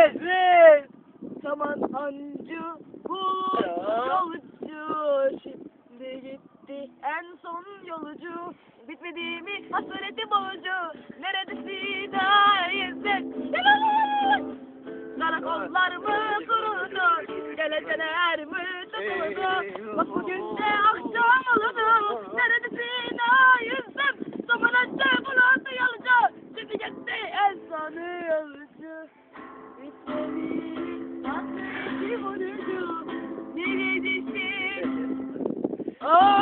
Evet. Saman hancı bu yolcu. Şimdi gitti en son yolcu. Bitmedi mi hasreti boğucu neredesin ayızın Karakollar mı kurudu? Geleceler mi tutuldu? Bak bugün de akşam oldu. Neredesin ayızım Saman hancı bulandı yolcu. Şimdi gitti en son yolcu Oh!